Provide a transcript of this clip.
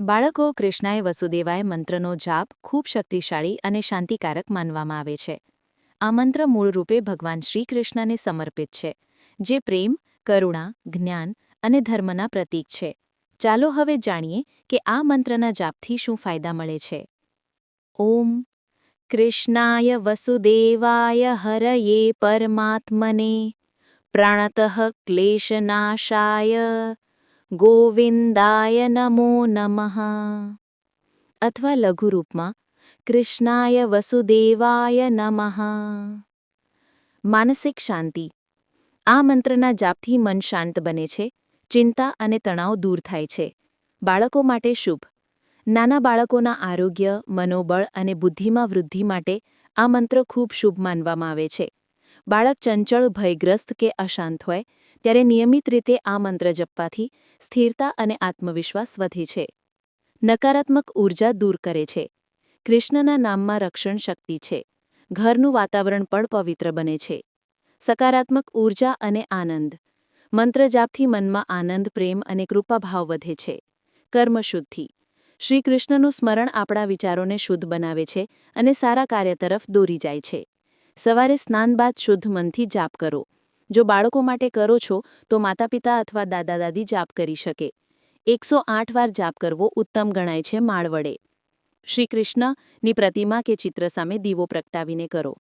બાળકો કૃષ્ણાય વસુદેવાય મંત્રનો જાપ ખૂબ શક્તિશાળી અને શાંતિકારક માનવામાં આવે છે. આ મંત્ર મૂળરૂપે ભગવાન શ્રીકૃષ્ણને સમર્પિત છે, જે પ્રેમ, કરુણા, જ્ઞાન અને ધર્મના પ્રતીક છે. ચાલો હવે જાણીએ કે આ મંત્રના જાપથી શું ફાયદા મળે છે. ઓમ કૃષ્ણાય વસુદેવાય હરયે પરમાત્મને, પ્રાણત ક્લેશનાશાય ગોવિંદાય નમો નમઃ. અથવા લઘુરૂપમાં, કૃષ્ણાય વસુદેવાય નમઃ. માનસિક શાંતિ. આ મંત્રના જાપથી મન શાંત બને છે, ચિંતા અને તણાવ દૂર થાય છે. બાળકો માટે શુભ. નાના બાળકોના આરોગ્ય, મનોબળ અને બુદ્ધિમાં વૃદ્ધિ માટે આ મંત્ર ખૂબ શુભ માનવામાં આવે છે. બાળક ચંચળ, ભયગ્રસ્ત કે અશાંત હોય, ત્યારે નિયમિત રીતે આ મંત્ર જપવાથી સ્થિરતા અને આત્મવિશ્વાસ વધે છે. નકારાત્મક ઊર્જા દૂર કરે છે. કૃષ્ણના નામમાં રક્ષણ શક્તિ છે. ઘરનું વાતાવરણ પણ પવિત્ર બને છે. સકારાત્મક ઊર્જા અને આનંદ. મંત્ર જાપથી મનમાં આનંદ, પ્રેમ અને કૃપાભાવ વધે છે. કર્મશુદ્ધિ. શ્રી કૃષ્ણનું સ્મરણ આપણા વિચારોને શુદ્ધ બનાવે છે અને સારા કાર્ય તરફ દોરી જાય છે. સવારે સ્નાન બાદ શુદ્ધ મનથી જાપ કરો. જો બાળકો માટે કરો છો, તો માતા પિતા અથવા દાદા દાદી જાપ કરી શકે. એકસો આઠ વાર જાપ કરવો ઉત્તમ ગણાય છે માળ વડે. શ્રી કૃષ્ણની પ્રતિમા કે ચિત્ર સામે દીવો પ્રગટાવીને કરો.